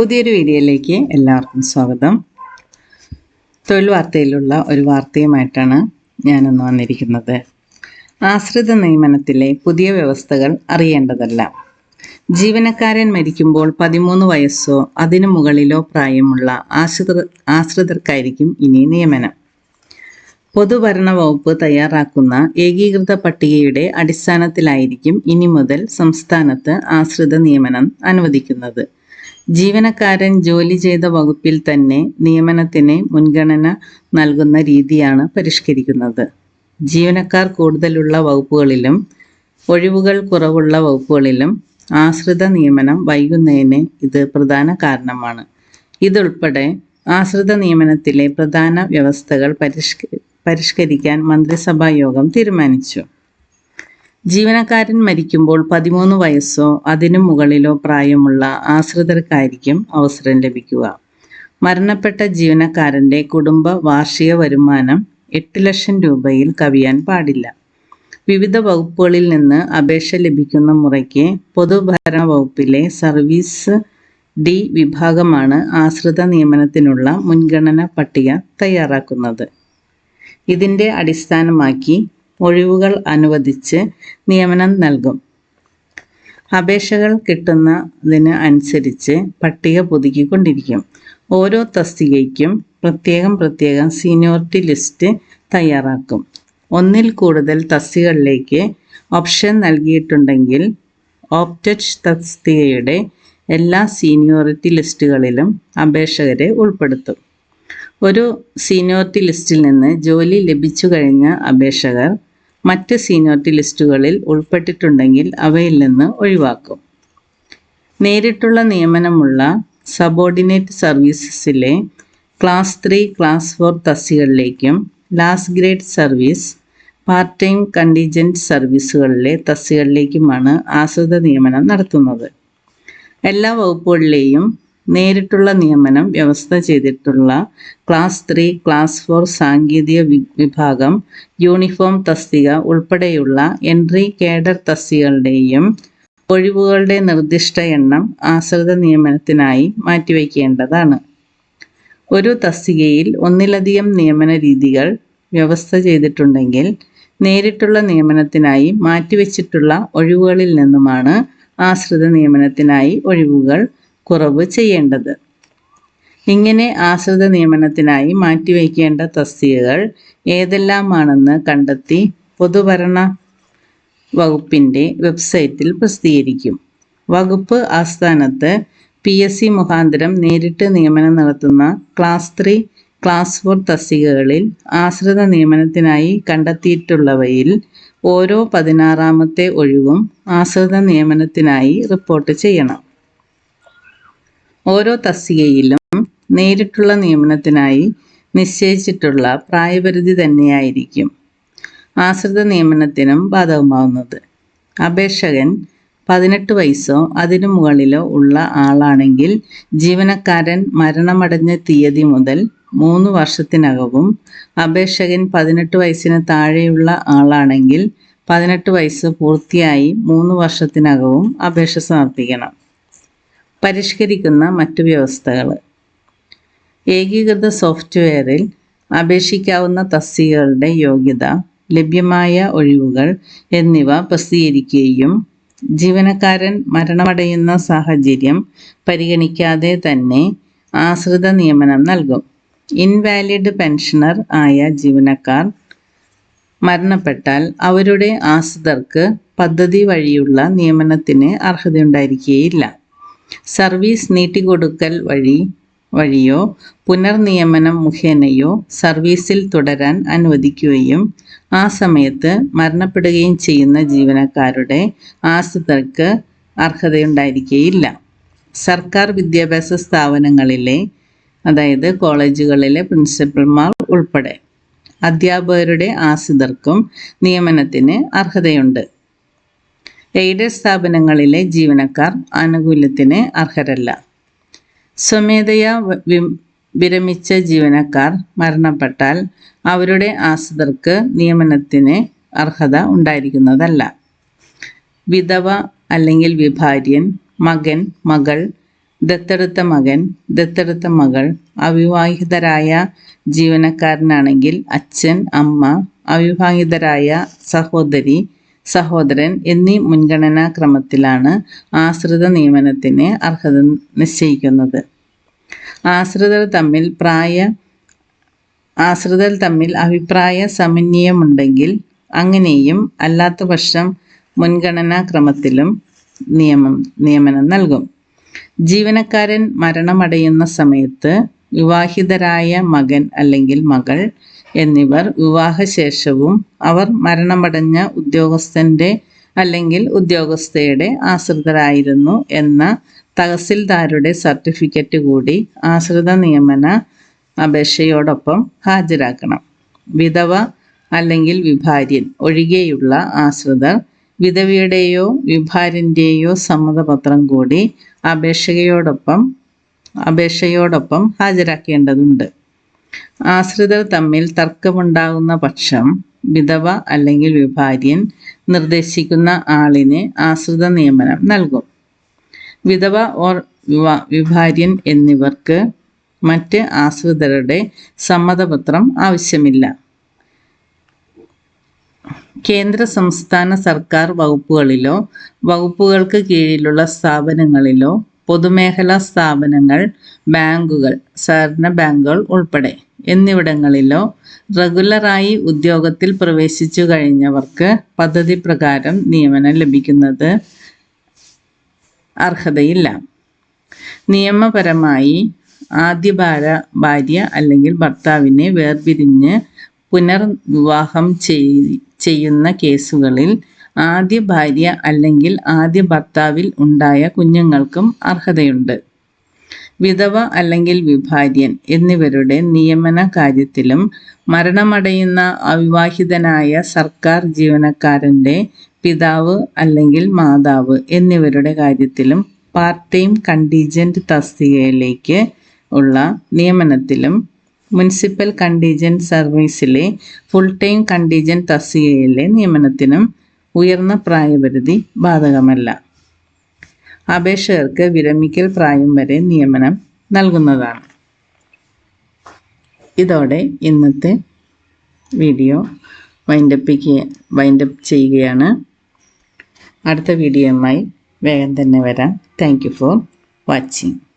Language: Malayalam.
പുതിയൊരു വീഡിയോയിലേക്ക് എല്ലാവർക്കും സ്വാഗതം. തൊഴിൽ വാർത്തയിലുള്ള ഒരു വാർത്തയുമായിട്ടാണ് ഞാനിന്ന് വന്നിരിക്കുന്നത്. ആശ്രിത നിയമനത്തിലെ പുതിയ വ്യവസ്ഥകൾ അറിയേണ്ടതല്ല. ജീവനക്കാരൻ മരിക്കുമ്പോൾ പതിമൂന്ന് വയസ്സോ അതിനു മുകളിലോ പ്രായമുള്ള ആശ്രിത ആശ്രിതർക്കായിരിക്കും ഇനി നിയമനം. പൊതുഭരണ വകുപ്പ് തയ്യാറാക്കുന്ന ഏകീകൃത പട്ടികയുടെ അടിസ്ഥാനത്തിലായിരിക്കും ഇനി മുതൽ സംസ്ഥാനത്ത് ആശ്രിത നിയമനം അനുവദിക്കുന്നത്. ജീവനക്കാരൻ ജോലി ചെയ്ത വകുപ്പിൽ തന്നെ നിയമനത്തിന് മുൻഗണന നൽകുന്ന രീതിയാണ് പരിഷ്കരിക്കുന്നത്. ജീവനക്കാർ കൂടുതലുള്ള വകുപ്പുകളിലും ഒഴിവുകൾ കുറവുള്ള വകുപ്പുകളിലും ആശ്രിത നിയമനം വൈകുന്നതിന് ഇത് പ്രധാന കാരണമാണ്. ഇതുൾപ്പെടെ ആശ്രിത നിയമനത്തിലെ പ്രധാന വ്യവസ്ഥകൾ പരിഷ്ക പരിഷ്കരിക്കാൻ മന്ത്രിസഭാ യോഗം തീരുമാനിച്ചു. ജീവനക്കാരൻ മരിക്കുമ്പോൾ പതിമൂന്ന് വയസ്സോ അതിനു മുകളിലോ പ്രായമുള്ള ആശ്രിതർക്കായിരിക്കും അവസരം ലഭിക്കുക. മരണപ്പെട്ട ജീവനക്കാരന്റെ കുടുംബ വാർഷിക വരുമാനം എട്ട് ലക്ഷം രൂപയിൽ കവിയാൻ പാടില്ല. വിവിധ വകുപ്പുകളിൽ നിന്ന് അപേക്ഷ ലഭിക്കുന്ന മുറയ്ക്ക് പൊതുഭരണ വകുപ്പിലെ സർവീസ് ഡി വിഭാഗമാണ് ആശ്രിത നിയമനത്തിനുള്ള മുൻഗണന പട്ടിക തയ്യാറാക്കുന്നത്. ഇതിന്റെ അടിസ്ഥാനമാക്കി ഒഴിവുകൾ അനുവദിച്ച് നിയമനം നൽകും. അപേക്ഷകൾ കിട്ടുന്നതിന് അനുസരിച്ച് പട്ടിക പുതുക്കിക്കൊണ്ടിരിക്കും. ഓരോ തസ്തികയ്ക്കും പ്രത്യേകം പ്രത്യേകം സീനിയോറിറ്റി ലിസ്റ്റ് തയ്യാറാക്കും. ഒന്നിൽ കൂടുതൽ തസ്തികകളിലേക്ക് ഓപ്ഷൻ നൽകിയിട്ടുണ്ടെങ്കിൽ ഓപ്റ്റച്ച് തസ്തികയുടെ എല്ലാ സീനിയോറിറ്റി ലിസ്റ്റുകളിലും അപേക്ഷകരെ ഉൾപ്പെടുത്തും. ഒരു സീനിയോറിറ്റി ലിസ്റ്റിൽ നിന്ന് ജോലി ലഭിച്ചു കഴിഞ്ഞ അപേക്ഷകർ മറ്റ് സീനിയോറിറ്റി ലിസ്റ്റുകളിൽ ഉൾപ്പെട്ടിട്ടുണ്ടെങ്കിൽ അവയിൽ നിന്ന് ഒഴിവാക്കും. നേരിട്ടുള്ള നിയമനമുള്ള സബോർഡിനേറ്റ് സർവീസസിലെ class three class four തസ്തികളിലേക്കും last grade service part time contingent സർവീസുകളിലെ തസ്തികളിലേക്കുമാണ് ആശ്രിത നിയമനം നടത്തുന്നത്. എല്ലാ വകുപ്പുകളിലെയും നേരിട്ടുള്ള നിയമനം വ്യവസ്ഥ ചെയ്തിട്ടുള്ള ക്ലാസ് ത്രീ ക്ലാസ് ഫോർ സാങ്കേതിക വിഭാഗം യൂണിഫോം തസ്തിക ഉൾപ്പെടെയുള്ള എൻട്രി കേഡർ തസ്തികളുടെയും ഒഴിവുകളുടെ നിർദ്ദിഷ്ട എണ്ണം ആശ്രിത നിയമനത്തിനായി മാറ്റിവെക്കേണ്ടതാണ്. ഒരു തസ്തികയിൽ ഒന്നിലധികം നിയമന രീതികൾ വ്യവസ്ഥ ചെയ്തിട്ടുണ്ടെങ്കിൽ നേരിട്ടുള്ള നിയമനത്തിനായി മാറ്റിവെച്ചിട്ടുള്ള ഒഴിവുകളിൽ നിന്നുമാണ് ആശ്രിത നിയമനത്തിനായി ഒഴിവുകൾ കുറവ് ചെയ്യേണ്ടത്. ഇങ്ങനെ ആശ്രിത നിയമനത്തിനായി മാറ്റിവെക്കേണ്ട തസ്തികകൾ ഏതെല്ലാമാണെന്ന് കണ്ടെത്തി പൊതുഭരണ വകുപ്പിന്റെ വെബ്സൈറ്റിൽ പ്രസിദ്ധീകരിക്കും. വകുപ്പ് ആസ്ഥാനത്ത് പി എസ് സി മുഖാന്തരം നേരിട്ട് നിയമനം നടത്തുന്ന ക്ലാസ് ത്രീ ക്ലാസ് ഫോർ തസ്തികകളിൽ ആശ്രിത നിയമനത്തിനായി കണ്ടെത്തിയിട്ടുള്ളവയിൽ ഓരോ പതിനാറാമത്തെ ഒഴിവും ആശ്രിത നിയമനത്തിനായി റിപ്പോർട്ട് ചെയ്യണം. ഓരോ തസ്തികയിലും നേരിട്ടുള്ള നിയമനത്തിനായി നിശ്ചയിച്ചിട്ടുള്ള പ്രായപരിധി തന്നെയായിരിക്കും ആശ്രിത നിയമനത്തിനും ബാധകമാവുന്നത്. അപേക്ഷകൻ പതിനെട്ട് വയസ്സോ അതിനു മുകളിലോ ഉള്ള ആളാണെങ്കിൽ ജീവനക്കാരൻ മരണമടഞ്ഞ തീയതി മുതൽ മൂന്ന് വർഷത്തിനകവും അപേക്ഷകൻ പതിനെട്ട് വയസ്സിന് താഴെയുള്ള ആളാണെങ്കിൽ പതിനെട്ട് വയസ്സ് പൂർത്തിയായി മൂന്ന് വർഷത്തിനകവും അപേക്ഷ സമർപ്പിക്കണം. പരിഷ്കരിക്കുന്ന മറ്റു വ്യവസ്ഥകൾ ഏകീകൃത സോഫ്റ്റ്വെയറിൽ അപേക്ഷിക്കാവുന്ന തസ്തികകളുടെ യോഗ്യത ലഭ്യമായ ഒഴിവുകൾ എന്നിവ പ്രസിദ്ധീകരിക്കുകയും ജീവനക്കാരൻ മരണമടയുന്ന സാഹചര്യം പരിഗണിക്കാതെ തന്നെ ആശ്രിത നിയമനം നൽകും. ഇൻവാലിഡ് പെൻഷനർ ആയ ജീവനക്കാർ മരണപ്പെട്ടാൽ അവരുടെ ആശ്രിതർക്ക് പദ്ധതി വഴിയുള്ള നിയമനത്തിന് അർഹതയുണ്ടായിരിക്കുകയില്ല സർവീസ് നീട്ടിക്കൊടുക്കൽ വഴി വഴിയോ പുനർനിയമനം മുഖേനയോ സർവീസിൽ തുടരാൻ അനുവദിക്കുകയും ആ സമയത്ത് മരണപ്പെടുകയും ചെയ്യുന്ന ജീവനക്കാരുടെ ആശ്രിതർക്ക് അർഹതയുണ്ടായിരിക്കുകയില്ല സർക്കാർ വിദ്യാഭ്യാസ സ്ഥാപനങ്ങളിലെ അതായത് കോളേജുകളിലെ പ്രിൻസിപ്പൽമാർ ഉൾപ്പെടെ അധ്യാപകരുടെ ആശ്രിതർക്കും നിയമനത്തിന് അർഹതയുണ്ട്. എയ്ഡഡ് സ്ഥാപനങ്ങളിലെ ജീവനക്കാർ ആനുകൂല്യത്തിന് അർഹരല്ല. സ്വമേധയാ വിരമിച്ച ജീവനക്കാർ മരണപ്പെട്ടാൽ അവരുടെ ആശ്രിതർക്ക് നിയമനത്തിന് അർഹത ഉണ്ടായിരിക്കുന്നതല്ല. വിധവ അല്ലെങ്കിൽ വിഭാര്യൻ മകൻ മകൾ ദത്തെടുത്ത മകൻ ദത്തെടുത്ത മകൾ അവിവാഹിതരായ ജീവനക്കാരനാണെങ്കിൽ അച്ഛൻ അമ്മ അവിവാഹിതരായ സഹോദരി സഹോദരൻ എന്നീ മുൻഗണനാ ക്രമത്തിലാണ് ആശ്രിത നിയമനത്തിന് അർഹത നിശ്ചയിക്കുന്നത്. ആശ്രിതർ തമ്മിൽ പ്രായ ആശ്രിതർ തമ്മിൽ അഭിപ്രായ സമന്വയമുണ്ടെങ്കിൽ അങ്ങനെയും അല്ലാത്ത പക്ഷം മുൻഗണനാ ക്രമത്തിലും നിയമം നിയമനം നൽകും. ജീവനക്കാരൻ മരണമടയുന്ന സമയത്ത് വിവാഹിതരായ മകൻ അല്ലെങ്കിൽ മകൾ എന്നിവർ വിവാഹശേഷവും അവർ മരണമടഞ്ഞ ഉദ്യോഗസ്ഥന്റെ അല്ലെങ്കിൽ ഉദ്യോഗസ്ഥയുടെ ആശ്രിതരായിരുന്നു എന്ന തഹസിൽദാരുടെ സർട്ടിഫിക്കറ്റ് കൂടി ആശ്രിത നിയമന അപേക്ഷയോടൊപ്പം ഹാജരാക്കണം. വിധവ അല്ലെങ്കിൽ വിഭാര്യൻ ഒഴികെയുള്ള ആശ്രിതർ വിധവയുടെയോ വിഭാര്യന്റെയോ സമ്മതപത്രം കൂടി അപേക്ഷയോടൊപ്പം അപേക്ഷയോടൊപ്പം ഹാജരാക്കേണ്ടതുണ്ട്. ആശ്രിതർ തമ്മിൽ തർക്കമുണ്ടാകുന്ന പക്ഷം വിധവ അല്ലെങ്കിൽ വിഭാര്യൻ നിർദ്ദേശിക്കുന്ന ആളിന് ആശ്രിത നിയമനം നൽകും. വിധവ ഓർ വിഭാര്യൻ എന്നിവർക്ക് മറ്റ് ആശ്രിതരുടെ സമ്മതപത്രം ആവശ്യമില്ല. കേന്ദ്ര സംസ്ഥാന സർക്കാർ വകുപ്പുകളിലോ വകുപ്പുകൾക്ക് കീഴിലുള്ള സ്ഥാപനങ്ങളിലോ പൊതുമേഖലാ സ്ഥാപനങ്ങൾ ബാങ്കുകൾ സഹകരണ ബാങ്കുകൾ ഉൾപ്പെടെ. എന്നിവിടങ്ങളിലോ റെഗുലറായി ഉദ്യോഗത്തിൽ പ്രവേശിച്ചു കഴിഞ്ഞവർക്ക് പദ്ധതി പ്രകാരം നിയമനം ലഭിക്കുന്നത് അർഹതയില്ല. നിയമപരമായി ആദ്യ ഭാര ഭാര്യ അല്ലെങ്കിൽ ഭർത്താവിനെ വേർപിരിഞ്ഞ് പുനർവിവാഹം ചെയ്യുന്ന കേസുകളിൽ ആദ്യ ഭാര്യ അല്ലെങ്കിൽ ആദ്യ ഭർത്താവിൽ ഉണ്ടായ കുഞ്ഞുങ്ങൾക്കും അർഹതയുണ്ട്. വിധവ അല്ലെങ്കിൽ വിഭാര്യൻ എന്നിവരുടെ നിയമന കാര്യത്തിലും മരണമടയുന്ന അവിവാഹിതനായ സർക്കാർ ജീവനക്കാരന്റെ പിതാവ് അല്ലെങ്കിൽ മാതാവ് എന്നിവരുടെ കാര്യത്തിലും പാർട്ട് ടൈം കണ്ടീജന്റ് തസ്തികയിലേക്ക് ഉള്ള നിയമനത്തിലും municipal contingent service full time contingent തസ്തികയിലെ നിയമനത്തിനും ഉയർന്ന പ്രായപരിധി ബാധകമല്ല. അപേക്ഷകർക്ക് വിരമിക്കൽ പ്രായം വരെ നിയമനം നൽകുന്നതാണ്. ഇതോടെ ഇന്നത്തെ വീഡിയോ വൈൻഡപ്പിക്ക് വൈൻഡപ്പ് ചെയ്യുകയാണ്. അടുത്ത വീഡിയോയുമായി വേഗം തന്നെ വരാം. Thank you for watching